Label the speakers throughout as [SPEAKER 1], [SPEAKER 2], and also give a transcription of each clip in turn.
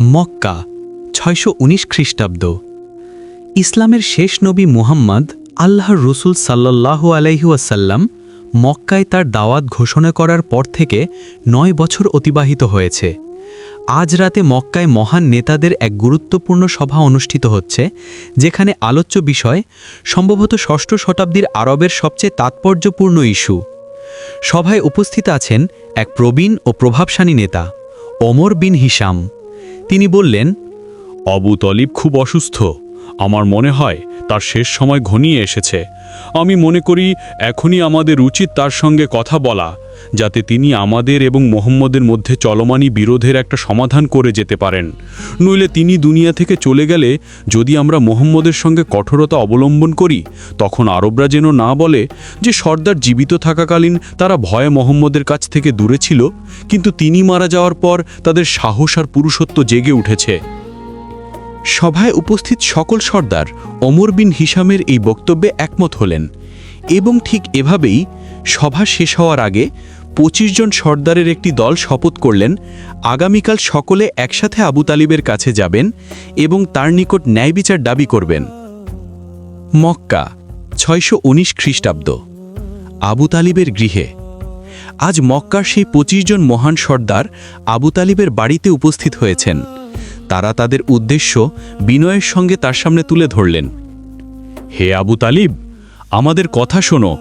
[SPEAKER 1] মক্কা, ছয়শো উনিশ খ্রিস্টাব্দ। ইসলামের শেষ নবী মুহাম্মদ আল্লাহর রসুল সাল্লাল্লাহু আলাইহুয়াসাল্লাম মক্কায় তার দাওয়াত ঘোষণা করার পর থেকে নয় বছর অতিবাহিত হয়েছে। আজ রাতে মক্কায় মহান নেতাদের এক গুরুত্বপূর্ণ সভা অনুষ্ঠিত হচ্ছে, যেখানে আলোচ্য বিষয় সম্ভবত ষষ্ঠ শতাব্দীর আরবের সবচেয়ে তাৎপর্যপূর্ণ ইস্যু। সভায় উপস্থিত আছেন এক প্রবীণ ও প্রভাবশালী নেতা, ওমর বিন হিসাম তিনি বললেন,
[SPEAKER 2] আবু তলিব খুব অসুস্থ। আমার মনে হয় তার শেষ সময় ঘনিয়ে এসেছে। আমি মনে করি এখনই আমাদের উচিত তার সঙ্গে কথা বলা। যাতে তিনি আমাদের এবং মোহাম্মদের মধ্যে চলমানি বিরোধের একটা সমাধান করে যেতে পারেন। নইলে তিনি দুনিয়া থেকে চলে গেলে যদি আমরা মোহাম্মদের সঙ্গে কঠোরতা অবলম্বন করি, তখন আরবরা যেন না বলে যে সর্দার জীবিত থাকাকালীন তারা ভয়ে মোহাম্মদের কাছ থেকে দূরে ছিল, কিন্তু তিনি মারা যাওয়ার পর তাদের সাহস আর পুরুষত্ব জেগে উঠেছে।
[SPEAKER 1] সভায় উপস্থিত সকল সর্দার ওমর বিন হিসামের এই বক্তব্যে একমত হলেন এবং ঠিক এভাবেই সভা শেষ হওয়ার আগে পঁচিশ জন সর্দারের একটি দল শপথ করলেন, আগামীকাল সকলে একসাথে আবু তালিবের কাছে যাবেন এবং তার নিকট ন্যায় বিচার দাবি করবেন। মক্কা, ছয়শো উনিশ খ্রিস্টাব্দ। আবু তালিবের গৃহে। আজ মক্কার সেই পঁচিশ জন মহান সর্দার আবু তালিবের বাড়িতে উপস্থিত হয়েছেন। তারা তাদের উদ্দেশ্য বিনয়ের সঙ্গে তার সামনে তুলে ধরলেন।
[SPEAKER 2] হে আবু তালিব, আমাদের কথা শোনো।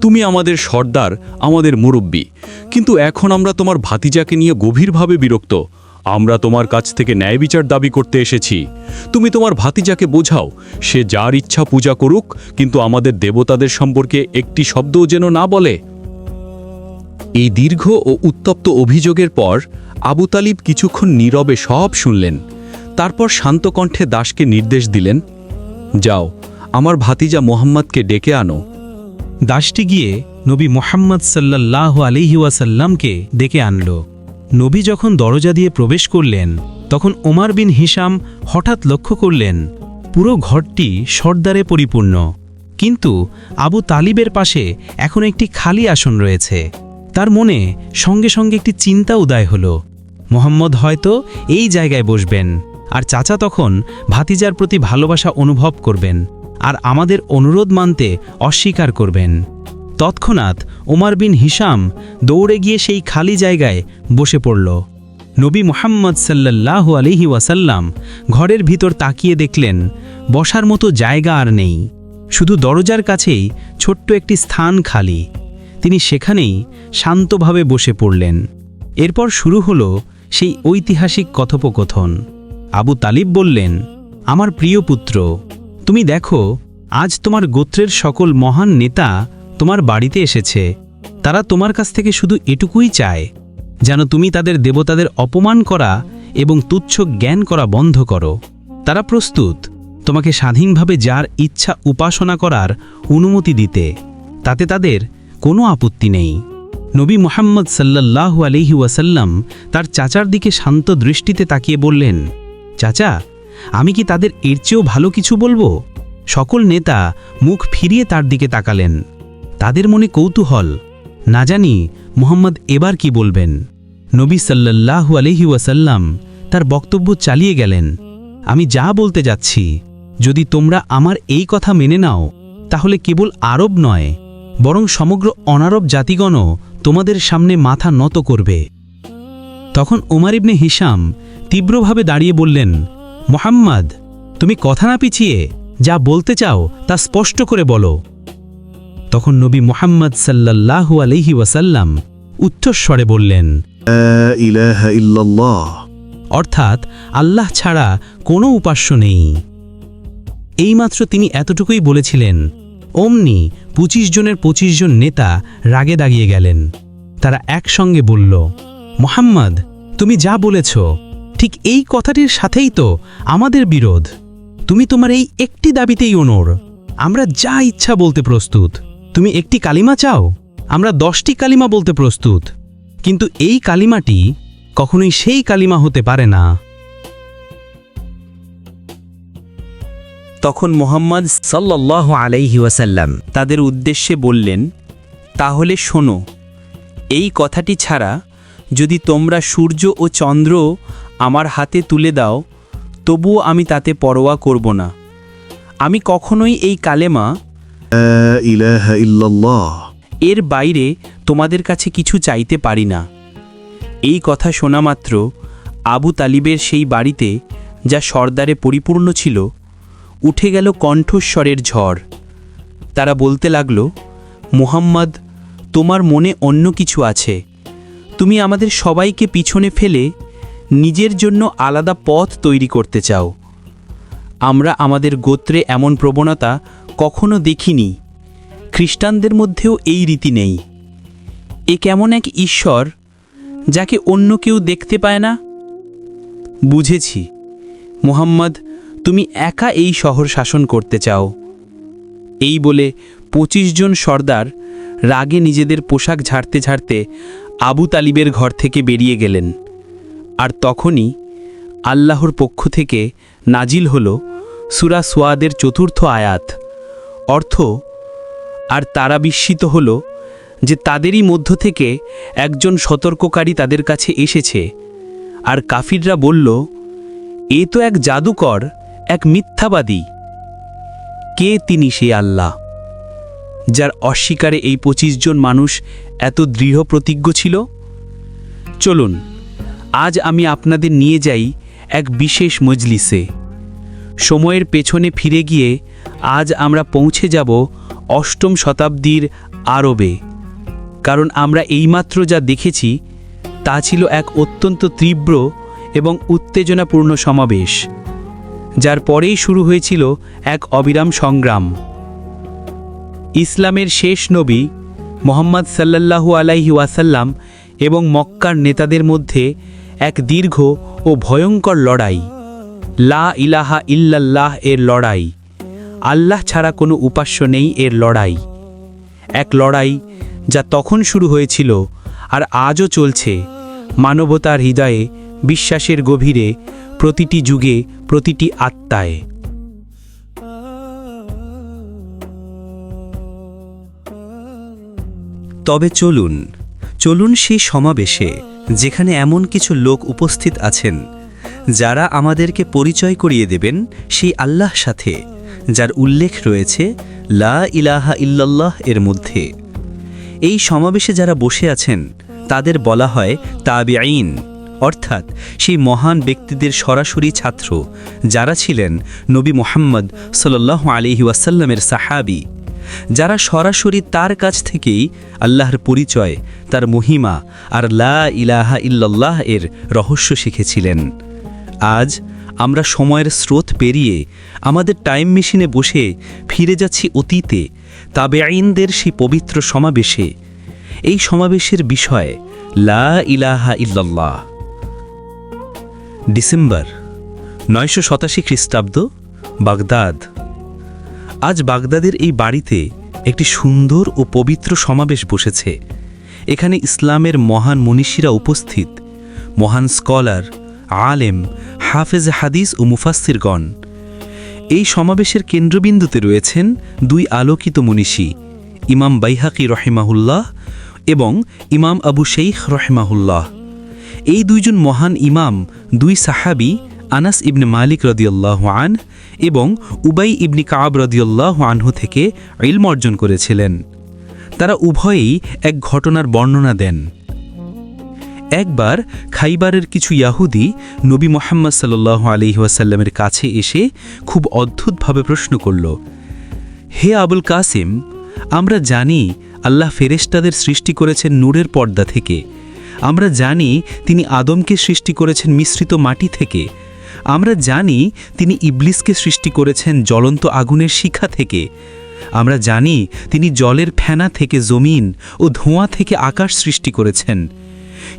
[SPEAKER 2] তুমি আমাদের সর্দার, আমাদের মুরব্বী। কিন্তু এখন আমরা তোমার ভাতিজাকে নিয়ে গভীরভাবে বিরক্ত। আমরা তোমার কাছ থেকে ন্যায় বিচার দাবি করতে এসেছি। তুমি তোমার ভাতিজাকে বোঝাও, সে যার ইচ্ছা পূজা করুক, কিন্তু আমাদের দেবতাদের সম্পর্কে একটি শব্দও যেন না বলে।
[SPEAKER 1] এই দীর্ঘ ও উত্তপ্ত অভিযোগের পর আবু তালিব কিছুক্ষণ নীরবে সব শুনলেন। তারপর শান্ত কণ্ঠে দাসকে নির্দেশ দিলেন, যাও, আমার ভাতিজা মোহাম্মদকে ডেকে আনো।
[SPEAKER 3] দাসটি গিয়ে নবী মোহাম্মদ সাল্লাহ আলিহি ওয়াসাল্লামকে ডেকে আনল। নবী যখন দরজা দিয়ে প্রবেশ করলেন, তখন ওমার বিন হিসাম হঠাৎ লক্ষ্য করলেন, পুরো ঘরটি সর্দারে পরিপূর্ণ। কিন্তু আবু তালিবের পাশে এখন একটি খালি আসন রয়েছে। তার মনে সঙ্গে সঙ্গে একটি চিন্তা উদয় হল। মোহাম্মদ হয়তো এই জায়গায় বসবেন, আর চাচা তখন ভাতিজার প্রতি ভালোবাসা অনুভব করবেন। আর আমাদের অনুরোধ মানতে অস্বীকার করবেন। তৎক্ষণাৎ ওমার বিন হিসাম দৌড়ে গিয়ে সেই খালি জায়গায় বসে পড়ল। নবী মোহাম্মদ সাল্লাহ আলিহি ওয়াসাল্লাম ঘরের ভিতর তাকিয়ে দেখলেন, বসার মতো জায়গা আর নেই। শুধু দরজার কাছেই ছোট্ট একটি স্থান খালি। তিনি সেখানেই শান্তভাবে বসে পড়লেন। এরপর শুরু হল সেই ঐতিহাসিক কথোপকথন। আবু তালিব বললেন, আমার প্রিয় পুত্র তুমি দেখো, আজ তোমার গোত্রের সকল মহান নেতা তোমার বাড়িতে এসেছে। তারা তোমার কাছ থেকে শুধু এটুকুই চায়, যেন তুমি তাদের দেবতাদের অপমান করা এবং তুচ্ছ জ্ঞান করা বন্ধ করো। তারা প্রস্তুত, তোমাকে স্বাধীনভাবে যার ইচ্ছা উপাসনা করার অনুমতি দিতে। তাতে তাদের কোনো আপত্তি নেই। নবী মোহাম্মদ সাল্লাল্লাহু আলিহি ওয়াসাল্লাম তার চাচার দিকে শান্ত দৃষ্টিতে তাকিয়ে বললেন, চাচা আমি কি তাদের এর চেয়েও ভালো কিছু বলব? সকল নেতা মুখ ফিরিয়ে তার দিকে তাকালেন। তাদের মনে কৌতূহল। না জানি মোহাম্মদ এবার কি বলবেন। নবী আলহি ওয়াসাল্লাম তার বক্তব্য চালিয়ে গেলেন। আমি যা বলতে যাচ্ছি, যদি তোমরা আমার এই কথা মেনে নাও, তাহলে কেবল আরব নয়, বরং সমগ্র অনারব জাতিগণও তোমাদের সামনে মাথা নত করবে। তখন ওমার ইবনে হিসাম তীব্রভাবে দাঁড়িয়ে বললেন মোহাম্মদ তুমি কথা না পিছিয়ে যা বলতে চাও তা স্পষ্ট করে বলো। তখন নবী মোহাম্মদ সাল্লাহ আলহি ওয়াসাল্লাম উচ্চস্বরে বললেন অর্থাৎ আল্লাহ ছাড়া কোনো উপাস্য নেই। এইমাত্র তিনি এতটুকুই বলেছিলেন অমনি ২৫ জনের ২৫ জন নেতা রাগে দাগিয়ে গেলেন। তারা একসঙ্গে বলল মোহাম্মদ তুমি যা বলেছ ঠিক এই কথাটির সাথেই তো আমাদের বিরোধ। তুমি তোমার এই একটি দাবিতেই অনর আমরা যা ইচ্ছা বলতে প্রস্তুত। তুমি একটি কালিমা চাও? আমরা দশটি কালিমা বলতে প্রস্তুত। কিন্তু এই কালিমাটি কখনোই সেই কালিমা হতে পারে না।
[SPEAKER 4] তখন মোহাম্মদ সাল্লাহ আলাইহি ওয়াসাল্লাম তাদের উদ্দেশ্যে বললেন, তাহলে শোনো, এই কথাটি ছাড়া যদি তোমরা সূর্য ও চন্দ্র
[SPEAKER 5] আমার হাতে তুলে দাও তবুও আমি তাতে পরোয়া করব না। আমি কখনোই এই কালেমা এর বাইরে তোমাদের কাছে কিছু চাইতে পারি না। এই কথা শোনা মাত্র আবু তালিবের সেই বাড়িতে যা সর্দারে পরিপূর্ণ ছিল উঠে গেল কণ্ঠস্বরের ঝড়। তারা বলতে লাগল মুহাম্মদ তোমার মনে অন্য কিছু আছে। তুমি আমাদের সবাইকে পিছনে ফেলে নিজের জন্য আলাদা পথ তৈরি করতে চাও। আমরা আমাদের গোত্রে এমন প্রবণতা কখনো দেখিনি। খ্রিস্টানদের মধ্যেও এই রীতি নেই। এ কেমন এক ঈশ্বর যাকে অন্য কেউ দেখতে পায় না? বুঝেছি। মোহাম্মদ, তুমি একা এই শহর শাসন করতে চাও। এই বলে পঁচিশ জন সর্দার রাগে নিজেদের পোশাক ঝাড়তে ঝাড়তে আবু তালিবের ঘর থেকে বেরিয়ে গেলেন। আর তখনই আল্লাহর পক্ষ থেকে নাজিল হল সুরা সোয়াদের চতুর্থ আয়াত। অর্থ, আর তারা বিস্মিত হল যে তাদেরই মধ্য থেকে একজন সতর্ককারী তাদের কাছে এসেছে। আর কাফিররা বলল, এ তো এক জাদুকর, এক মিথ্যাবাদী। কে তিনি সে আল্লাহ, যার অস্বীকারে এই পঁচিশ জন মানুষ এত দৃঢ় প্রতিজ্ঞ ছিল? চলুন আজ আমি আপনাদের নিয়ে যাই এক বিশেষ মজলিসে। সময়ের পেছনে ফিরে গিয়ে আজ আমরা পৌঁছে যাব অষ্টম শতাব্দীর আরবে। কারণ আমরা এইমাত্র যা দেখেছি, তা ছিল এক অত্যন্ত তীব্র এবং উত্তেজনাপূর্ণ সমাবেশ, যার পরেই শুরু হয়েছিল এক অবিরাম সংগ্রাম। ইসলামের শেষ নবী মোহাম্মদ সাল্লাল্লাহু আলাইহি ওয়াসাল্লাম এবং মক্কার নেতাদের মধ্যে এক দীর্ঘ ও ভয়ঙ্কর লড়াই। লা ইলাহা ইল্লাল্লাহ এর লড়াই। আল্লাহ ছাড়া কোনো উপাস্য নেই এর লড়াই। এক লড়াই যা তখন শুরু হয়েছিল আর আজও চলছে। মানবতার হৃদয়ে বিশ্বাসের গভীরে প্রতিটি যুগে প্রতিটি আত্মায়।
[SPEAKER 3] তবে চলুন চলুন সেই সমাবেশে যেখানে এমন কিছু লোক উপস্থিত আছেন, যারা আমাদেরকে পরিচয় করিয়ে দেবেন সেই আল্লাহ সাথে, যার উল্লেখ রয়েছে, লা ইলাহা ইল্লাল্লাহ এর মধ্যে। এই সমাবেশে যারা বসে আছেন, তাদের বলা হয় তাবিআইন অর্থাৎ সেই মহান ব্যক্তিদের সরাসরি ছাত্র, যারা ছিলেন নবী মোহাম্মদ সাল্লাহ আলিহি ওয়াসাল্লামের সাহাবি। যারা সরাসরি তার কাছ থেকেই আল্লাহর পরিচয়, তার মহিমা আর লা ইলাহা ইল্লাল্লাহ এর রহস্য শিখেছিলেন। আজ আমরা সময়ের স্রোত পেরিয়ে আমাদের টাইম মেশিনে বসে ফিরে যাচ্ছি অতীতে তাবে আইনদের সেই পবিত্র সমাবেশে। এই সমাবেশের বিষয় লা ইলাহা ইল্লাল্লাহ। ডিসেম্বর, নয়শো শতাশি খ্রিস্টাব্দ, বাগদাদ। আজ বাগদাদের এই বাড়িতে একটি সুন্দর ও পবিত্র সমাবেশ বসেছে। এখানে ইসলামের মহান মনীষীরা উপস্থিত। মহান স্কলার, আলেম, হাফেজ হাদিস ও মুফাসিরগণ এই সমাবেশের কেন্দ্রবিন্দুতে রয়েছেন দুই আলোকিত মনীষী, ইমাম বাইহাকি রহেমাহুল্লাহ এবং ইমাম আবু শেইখ রহেমাহুল্লাহ। এই দুইজন মহান ইমাম, দুই সাহাবি আনাস ইবনে মালিক রদিয়াল্লাহ আন এবং উবাই ইবনি কাব রদিয়াল্লাহ আনহু থেকে ইলম অর্জন করেছিলেন। তারা উভয়েই এক ঘটনার বর্ণনা দেন। একবার খাইবারের কিছু ইয়াহুদি নবী মোহাম্মদ সাল্লাহ আলিহাসাল্লামের কাছে এসে খুব অদ্ভুতভাবে প্রশ্ন করল, হে আবুল কাসিম, আমরা জানি আল্লাহ ফেরেশতাদের সৃষ্টি করেছেন নূরের পর্দা থেকে। আমরা জানি তিনি আদমকে সৃষ্টি করেছেন মিশ্রিত মাটি থেকে। আমরা জানি তিনি ইবলিসকে সৃষ্টি করেছেন জ্বলন্ত আগুনের শিখা থেকে। আমরা জানি তিনি জলের ফেনা থেকে জমিন ও ধোঁয়া থেকে আকাশ সৃষ্টি করেছেন।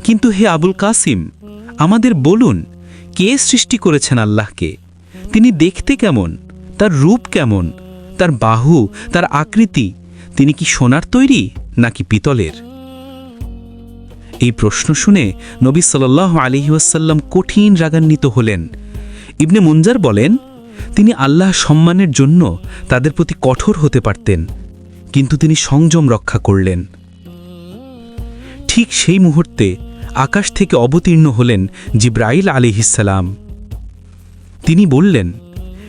[SPEAKER 3] কিন্তু হে আবুল কাসিম, আমাদের বলুন, কে সৃষ্টি করেছেন আল্লাহকে? তিনি দেখতে কেমন? তার রূপ কেমন? তার বাহু, তার আকৃতি, তিনি কি সোনার তৈরি নাকি পিতলের? এই প্রশ্ন শুনে নবী সাল্লাহ আলিহাসাল্লাম কঠিন রাগান্বিত হলেন। ইবনে মুঞ্জার বলেন, তিনি আল্লাহ সম্মানের জন্য তাদের প্রতি কঠোর হতে পারতেন, কিন্তু তিনি সংযম রক্ষা করলেন। ঠিক সেই মুহূর্তে
[SPEAKER 6] আকাশ থেকে অবতীর্ণ হলেন জিব্রাইল আলিহিসাল্লাম তিনি বললেন,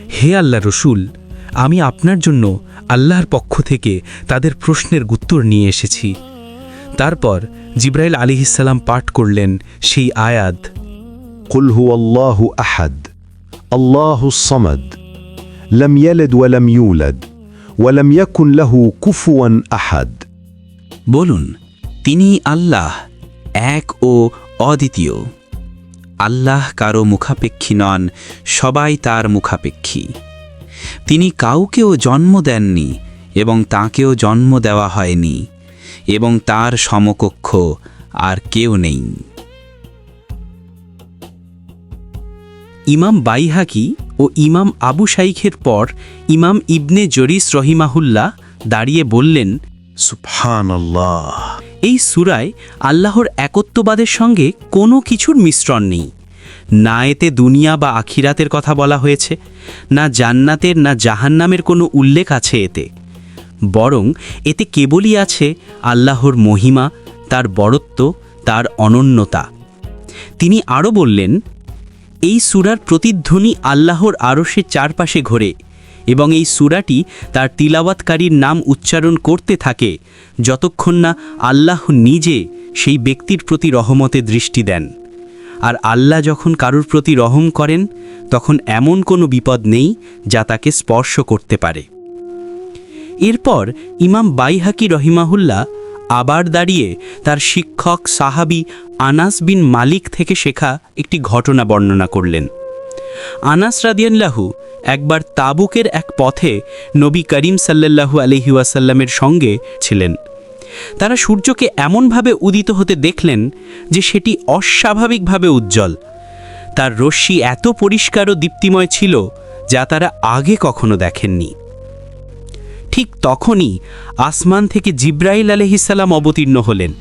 [SPEAKER 6] হে আল্লাহ রসুল, আমি আপনার জন্য আল্লাহর পক্ষ থেকে তাদের প্রশ্নের উত্তর নিয়ে এসেছি। তারপর জিব্রাইল আলিহিসাল্লাম পাঠ করলেন সেই আয়াত।
[SPEAKER 5] কুলহু আল্লাহু আহাদ। الله الصمد لم يلد ولم يولد ولم يكن له كفوا احد
[SPEAKER 3] বলুন তিনি আল্লাহ এক ও অদ্বিতীয় আল্লাহ কারো মুখাপেক্ষী নন সবাই তার মুখাপেক্ষী তিনি কাউকেও জন্ম দেননি এবং তাকেও জন্ম দেওয়া হয়নি এবং তার সমকক্ষ আর কেউ নেই ইমাম বাইহাকি ও ইমাম আবু শাইখের পর ইমাম ইবনে জরিস রহিমাহুল্লাহ দাঁড়িয়ে বললেন
[SPEAKER 5] সুফানাল্লাহ
[SPEAKER 3] এই সুরায় আল্লাহর একত্ববাদের সঙ্গে কোনো কিছুর মিশ্রণ নেই। না এতে দুনিয়া বা আখিরাতের কথা বলা হয়েছে না জান্নাতের না জাহান্নামের কোনো উল্লেখ আছে এতে। বরং এতে কেবলই আছে আল্লাহর মহিমা তার বরত্ব তার অনন্যতা। তিনি আরও বললেন এই সুরার প্রতিধ্বনি আল্লাহর আরশের চারপাশে ঘোরে এবং এই সুরাটি তার তিলাওয়াতকারীর নাম উচ্চারণ করতে থাকে যতক্ষণ না আল্লাহ নিজে সেই ব্যক্তির প্রতি রহমতে দৃষ্টি দেন। আর আল্লাহ যখন কারুর প্রতি রহম করেন, তখন এমন কোনো বিপদ নেই যা তাকে স্পর্শ করতে পারে। এরপর ইমাম বাইহাকি রহিমাহুল্লাহ আবার দাঁড়িয়ে তার শিক্ষক, সাহাবি আনাস বিন মালিক থেকে শেখা একটি ঘটনা বর্ণনা করলেন। আনাস রাদিয়াল্লাহু একবার তাবুকের এক পথে নবী করিম সাল্লাল্লাহু আলহি ওয়াসাল্লামের সঙ্গে ছিলেন। তারা সূর্যকে এমনভাবে উদিত হতে দেখলেন যে সেটি অস্বাভাবিকভাবে উজ্জ্বল। তার রশ্মি এত পরিষ্কার ও দীপ্তিময় ছিল যা তারা আগে কখনো দেখেননি। ঠিক তখনই আসমান থেকে জিব্রাইল আলহিসাল্লাম অবতীর্ণ হলেন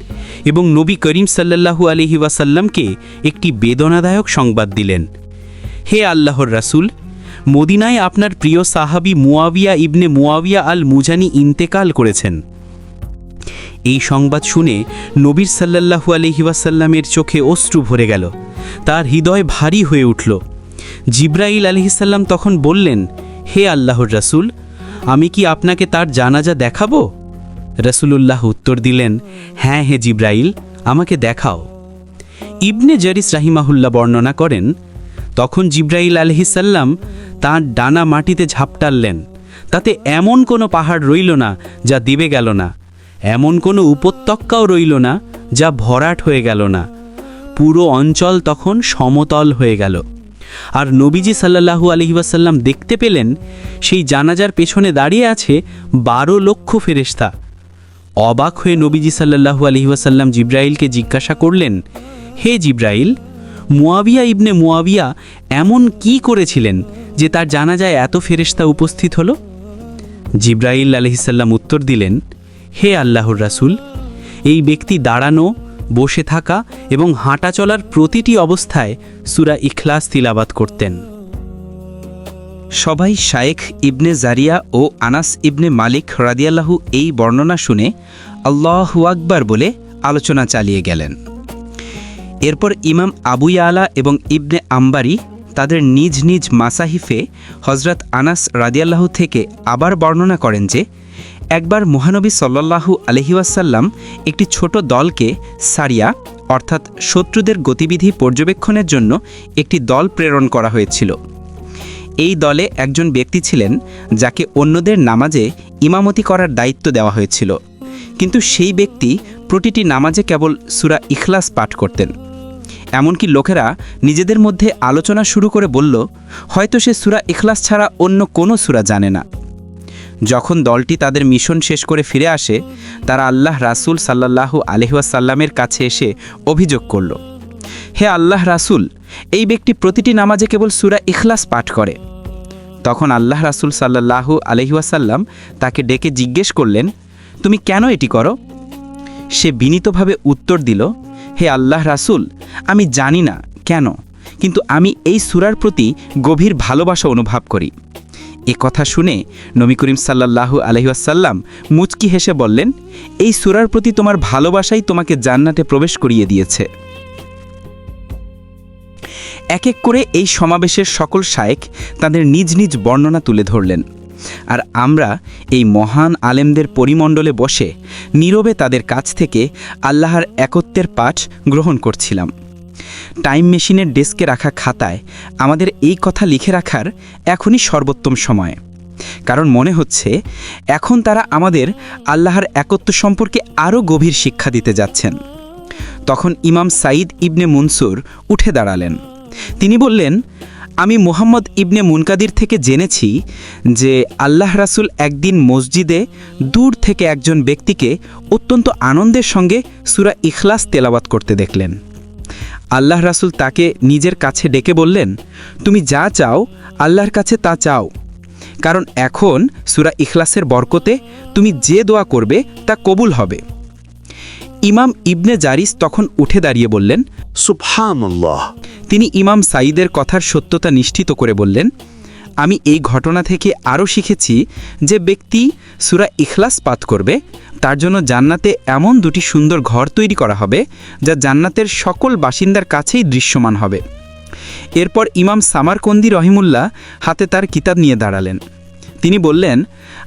[SPEAKER 3] এবং নবী করিম সাল্লাল্লাহু আলহি ওয়াসাল্লামকে একটি বেদনাদায়ক সংবাদ দিলেন। হে আল্লাহর রাসূল, মদিনায় আপনার প্রিয় সাহাবি মুয়াবিয়া ইবনে মুয়াবিয়া আল মুজানি ইন্তেকাল করেছেন। এই সংবাদ শুনে নবীর সাল্লাল্লাহু আলহি ওয়াসাল্লামের চোখে অশ্রু ভরে গেল, তার হৃদয় ভারী হয়ে উঠল। জিব্রাইল আলহিসাল্লাম তখন বললেন, হে আল্লাহর রাসূল আমি কি আপনাকে তার জানাজা দেখাবো? রসুলুল্লাহ উত্তর দিলেন হ্যাঁ হে জিব্রাইল, আমাকে দেখাও। ইবনে জরিস রাহিমাহুল্লাহ বর্ণনা করেন, তখন জিব্রাইল আলহিসাল্লাম তাঁর ডানা মাটিতে ঝাপটাললেন তাতে এমন কোনো পাহাড় রইল না যা দিবে গেল না। এমন কোনো উপত্যকাও রইল না যা ভরাট হয়ে গেল না। পুরো অঞ্চল তখন সমতল হয়ে গেল। আর নবীজি সাল্লাহু আলহিবাসাল্লাম দেখতে পেলেন, সেই জানাজার পেছনে দাঁড়িয়ে আছে বারো লক্ষ ফেরেশতা। অবাক হয়ে নবীজি সাল্লাহু আলহিবাসাল্লাম জিব্রাইলকে জিজ্ঞাসা করলেন, হে জিব্রাইল, মুয়াবিয়া ইবনে মুয়াবিয়া এমন কি করেছিলেন যে তার জানাজায় এত ফেরেশতা উপস্থিত হলো? জিব্রাইল আলহিসাল্লাম উত্তর দিলেন, হে আল্লাহর রাসূল, এই ব্যক্তি দাঁড়ানো বসে থাকা এবং হাঁটা চলার প্রতিটি অবস্থায় সুরা ইখলাস তিলাবাত করতেন।
[SPEAKER 7] সবাই শায়েখ ইবনে জারিয়া ও আনাস ইবনে মালিক রাদিয়াল্লাহু এই বর্ণনা শুনে আল্লাহু আকবার বলে আলোচনা চালিয়ে গেলেন। এরপর ইমাম আবু ইয়ালা এবং ইবনে আম্বারি তাদের নিজ নিজ মাসাহিফে হজরত আনাস রাদিয়াল্লাহু থেকে আবার বর্ণনা করেন যে একবার মহানবী সাল্লাল্লাহু আলহিউসাল্লাম একটি ছোট দলকে সারিয়া, অর্থাৎ শত্রুদের গতিবিধি পর্যবেক্ষণের জন্য একটি দল প্রেরণ করা হয়েছিল। এই দলে একজন ব্যক্তি ছিলেন যাকে অন্যদের নামাজে ইমামতি করার দায়িত্ব দেওয়া হয়েছিল। কিন্তু সেই ব্যক্তি প্রতিটি নামাজে কেবল সুরা ইখলাস পাঠ করতেন। এমনকি লোকেরা নিজেদের মধ্যে আলোচনা শুরু করে বলল, হয়তো সে সুরা ইখলাস ছাড়া অন্য কোনো সুরা জানে না। যখন দলটি তাদের মিশন শেষ করে ফিরে আসে, তারা আল্লাহ রাসূল সাল্লাল্লাহু আলহিহাসাল্লামের কাছে এসে অভিযোগ করল, হে আল্লাহ রাসূল, এই ব্যক্তি প্রতিটি নামাজে কেবল সুরা ইখলাস পাঠ করে। তখন আল্লাহ রাসূল সাল্লাল্লাহু আলহিহাসাল্লাম তাকে ডেকে জিজ্ঞেস করলেন, তুমি কেন এটি করো? সে বিনীতভাবে উত্তর দিল, হে আল্লাহ রাসূল, আমি জানি না কেন, কিন্তু আমি এই সুরার প্রতি গভীর ভালোবাসা অনুভব করি। এ কথা শুনে নবী করিম সাল্লাল্লাহু আলহিহাসাল্লাম মুচকি হেসে বললেন, এই সুরার প্রতি তোমার ভালোবাসাই তোমাকে জান্নাতে প্রবেশ করিয়ে দিয়েছে। এক এক করে এই সমাবেশের সকল শায়েক তাদের নিজ নিজ বর্ণনা তুলে ধরলেন। আর আমরা এই মহান আলেমদের পরিমণ্ডলে বসে নীরবে তাদের কাছ থেকে আল্লাহর একত্বের পাঠ গ্রহণ করছিলাম। টাইম মেশিনের ডেস্কে রাখা খাতায় আমাদের এই কথা লিখে রাখার এখনই সর্বোত্তম সময়। কারণ মনে হচ্ছে, এখন তারা আমাদের আল্লাহর একত্ব সম্পর্কে আরও গভীর শিক্ষা দিতে যাচ্ছেন। তখন ইমাম সাঈদ ইবনে মনসুর উঠে দাঁড়ালেন। তিনি বললেন, আমি মোহাম্মদ ইবনে মুনকাদির থেকে জেনেছি যে আল্লাহ রাসুল একদিন মসজিদে দূর থেকে একজন ব্যক্তিকে অত্যন্ত আনন্দের সঙ্গে সুরা ইখলাস তেলাওয়াত করতে দেখলেন। আল্লাহ রাসুল তাকে নিজের কাছে ডেকে বললেন তুমি যা চাও আল্লাহর কাছে তা চাও কারণ এখন সুরা ইখলাসের বরকতে তুমি যে দোয়া করবে তা কবুল হবে ইমাম ইবনে জারিস তখন উঠে দাঁড়িয়ে বললেন
[SPEAKER 5] Subhanallah.
[SPEAKER 7] তিনি ইমাম সাঈদের কথার সত্যতা নিশ্চিত করে বললেন আমি এই ঘটনা থেকে আরও শিখেছি যে ব্যক্তি সুরা ইখলাস পাত করবে, তার জন্য জান্নাতে এমন দুটি সুন্দর ঘর তৈরি করা হবে যা জান্নাতের সকল বাসিন্দার কাছেই দৃশ্যমান হবে। এরপর ইমাম সামারকন্দি রহিমুল্লাহ হাতে তার কিতাব নিয়ে দাঁড়ালেন। তিনি বললেন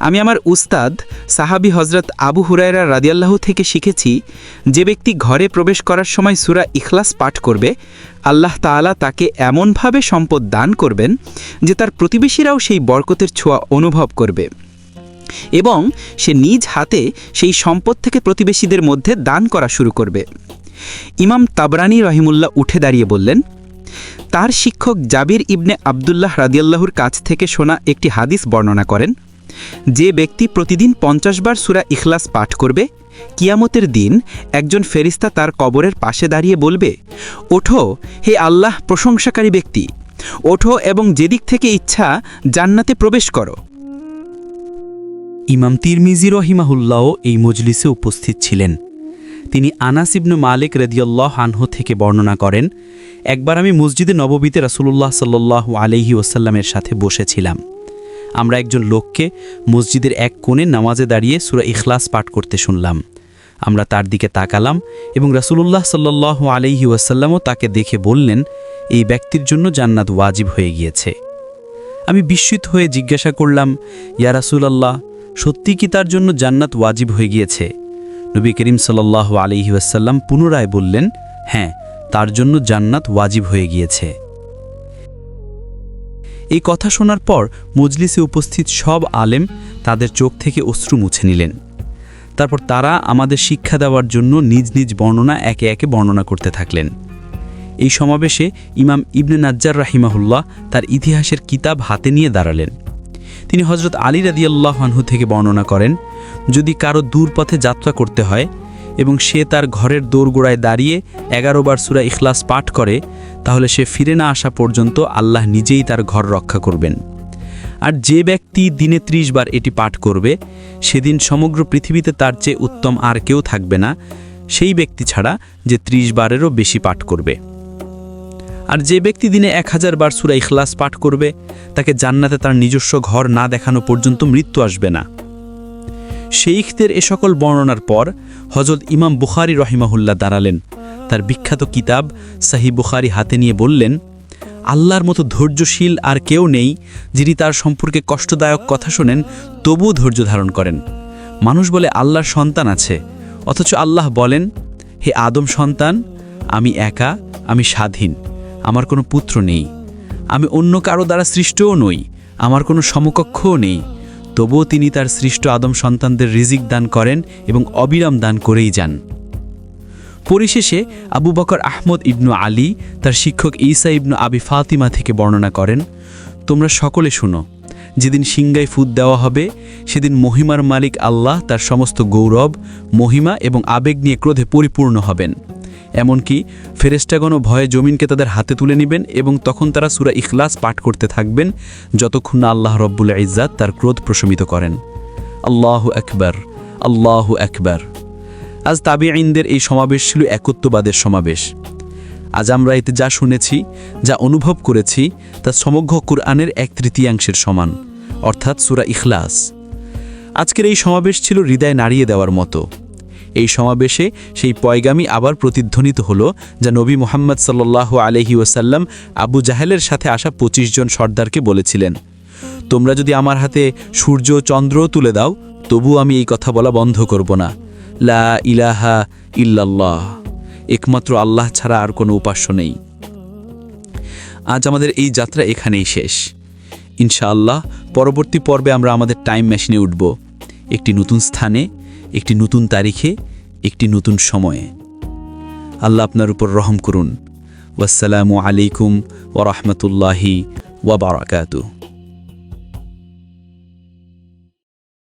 [SPEAKER 7] আমি আমার উস্তাদ সাহাবি হজরত আবু হুরায়রা রাদিয়াল্লাহু থেকে শিখেছি, যে ব্যক্তি ঘরে প্রবেশ করার সময় সুরা ইখলাস পাঠ করবে, আল্লাহ তাআলা তাকে এমনভাবে সম্পদ দান করবেন যে তার প্রতিবেশীরাও সেই বরকতের ছোঁয়া অনুভব করবে। এবং সে নিজ হাতে সেই সম্পদ থেকে প্রতিবেশীদের মধ্যে দান করা শুরু করবে। ইমাম তাবরানি রহিমুল্লাহ উঠে দাঁড়িয়ে বললেন, তার শিক্ষক জাবির ইবনে আবদুল্লাহ রাদিয়াল্লাহুর কাছ থেকে শোনা একটি হাদিস বর্ণনা করেন। যে ব্যক্তি প্রতিদিন পঞ্চাশ বার সুরা ইখলাস পাঠ করবে, কিয়ামতের দিন একজন ফেরিস্তা তার কবরের পাশে দাঁড়িয়ে বলবে, ওঠো, হে আল্লাহ প্রশংসাকারী ব্যক্তি, ওঠো এবং যেদিক থেকে ইচ্ছা জান্নাতে প্রবেশ করো।
[SPEAKER 3] ইমাম তিরমিজি রহিমাহুল্লাও এই মজলিসে উপস্থিত ছিলেন। তিনি আনাস ইবনু মালিক রেদিয়াল্লাহ আনহু থেকে বর্ণনা করেন, একবার আমি মসজিদে নববীতে রাসূলুল্লাহ সাল্লাহ আলহি ওসাল্লামের সাথে বসেছিলাম। আমরা একজন লোককে মসজিদের এক কোণে নামাজে দাঁড়িয়ে সুরা ইখলাস পাঠ করতে শুনলাম। আমরা তার দিকে তাকালাম এবং রাসূলুল্লাহ সাল্লাহ আলহি ওয়াসাল্লামও তাকে দেখে বললেন, এই ব্যক্তির জন্য জান্নাত ওয়াজিব হয়ে গিয়েছে। আমি বিস্মিত হয়ে জিজ্ঞাসা করলাম, ইয়া রাসূলাল্লাহ, সত্যি কি তার জন্য জান্নাত ওয়াজিব হয়ে গিয়েছে? নবী করিম সাল্লাহ আলহি ওয়াসাল্লাম পুনরায় বললেন হ্যাঁ তার জন্য জান্নাত ওয়াজিব হয়ে গিয়েছে। এই কথা শোনার পর মজলিসে উপস্থিত সব আলেম তাদের চোখ থেকে অশ্রু মুছে নিলেন। তারপর তারা আমাদের শিক্ষা দেওয়ার জন্য নিজ নিজ বর্ণনা একে একে বর্ণনা করতে থাকলেন। এই সমাবেশে ইমাম ইবনে নাজ্জার রাহিমাহুল্লাহ তার ইতিহাসের কিতাব হাতে নিয়ে দাঁড়ালেন। তিনি হজরত আলী রাদিয়াল্লাহ আনহু থেকে বর্ণনা করেন, যদি কারও দূর পথে যাত্রা করতে হয় এবং সে তার ঘরের দোরগোড়ায় দাঁড়িয়ে এগারো বার সুরা ইখলাস পাঠ করে তাহলে সে ফিরে না আসা পর্যন্ত আল্লাহ নিজেই তার ঘর রক্ষা করবেন। আর যে ব্যক্তি দিনে ত্রিশ বার এটি পাঠ করবে, সেদিন সমগ্র পৃথিবীতে তার চেয়ে উত্তম আর কেউ থাকবে না। সেই ব্যক্তি ছাড়া যে ত্রিশ বারেরও বেশি পাঠ করবে। আর যে ব্যক্তি দিনে এক হাজার বার সুরা ইখলাস পাঠ করবে, তাকে জান্নাতে তার নিজস্ব ঘর না দেখানো পর্যন্ত মৃত্যু আসবে না। শেইখদের এ সকল বর্ণনার পর হজরত ইমাম বুখারি রহিমাহুল্লাহ দাঁড়ালেন। তার বিখ্যাত কিতাব সাহি বুখারি হাতে নিয়ে বললেন, আল্লাহর মতো ধৈর্যশীল আর কেউ নেই যিনি তার সম্পর্কে কষ্টদায়ক কথা শোনেন, তবুও ধৈর্য ধারণ করেন। মানুষ বলে আল্লাহর সন্তান আছে, অথচ আল্লাহ বলেন, হে আদম সন্তান, আমি একা, আমি স্বাধীন, আমার কোনো পুত্র নেই, আমি অন্য কারও দ্বারা সৃষ্টও নই, আমার কোনো সমকক্ষও নেই, তবুও তিনি তার সৃষ্ট আদম সন্তানদের রিজিক দান করেন এবং অবিরাম দান করেই যান। পরিশেষে আবু বকর আহমদ ইবনু আলী, তার শিক্ষক ঈসা ইবনু আবি ফাতিমা থেকে বর্ণনা করেন, তোমরা সকলে শুনো, যেদিন সিংগায় ফুদ দেওয়া হবে, সেদিন মহিমার মালিক আল্লাহ তার সমস্ত গৌরব, মহিমা এবং আবেগ নিয়ে ক্রোধে পরিপূর্ণ হবেন। এমনকি ফেরেস্টাগণও ভয়ে জমিনকে তাদের হাতে তুলে নেবেন এবং তখন তারা সুরা ইখলাস পাঠ করতে থাকবেন, যতক্ষণ না আল্লাহ রব্বুল ইজ্জাত তার ক্রোধ প্রশমিত করেন। আল্লাহ আকবার আল্লাহ আকবার। আজ তাবি আইনদের এই সমাবেশ ছিল একত্ববাদের সমাবেশ। আজ আমরা এতে যা শুনেছি, যা অনুভব করেছি, তা সমগ্র কুরআনের এক তৃতীয়াংশের সমান, অর্থাৎ সুরা ইখলাস। আজকের এই সমাবেশ ছিল হৃদয় নাড়িয়ে দেওয়ার মতো। এই সমাবেশে সেই পয়গামি আবার প্রতিধ্বনিত হল, যা নবী মোহাম্মদ সাল্লাহ আলহি ওসাল্লাম আবু জাহেলের সাথে আসা পঁচিশ জন সর্দারকে বলেছিলেন, তোমরা যদি আমার হাতে সূর্য চন্দ্রও তুলে দাও তবু আমি এই কথা বলা বন্ধ করব না। লা ইলাহা ইল্লাল্লাহ। একমাত্র আল্লাহ ছাড়া আর কোনো উপাস্য নেই। আজ আমাদের এই যাত্রা এখানেই শেষ। ইনশাআল্লাহ, পরবর্তী পর্বে আমরা আমাদের টাইম মেশিনে উঠব। একটি নতুন স্থানে, একটি নতুন তারিখে, একটি নতুন সময়ে। আল্লাহ আপনার উপর রহম করুন। ওয়াসসালামু আলাইকুম ওরহমতুল্লাহি ওয়াবারাকাতু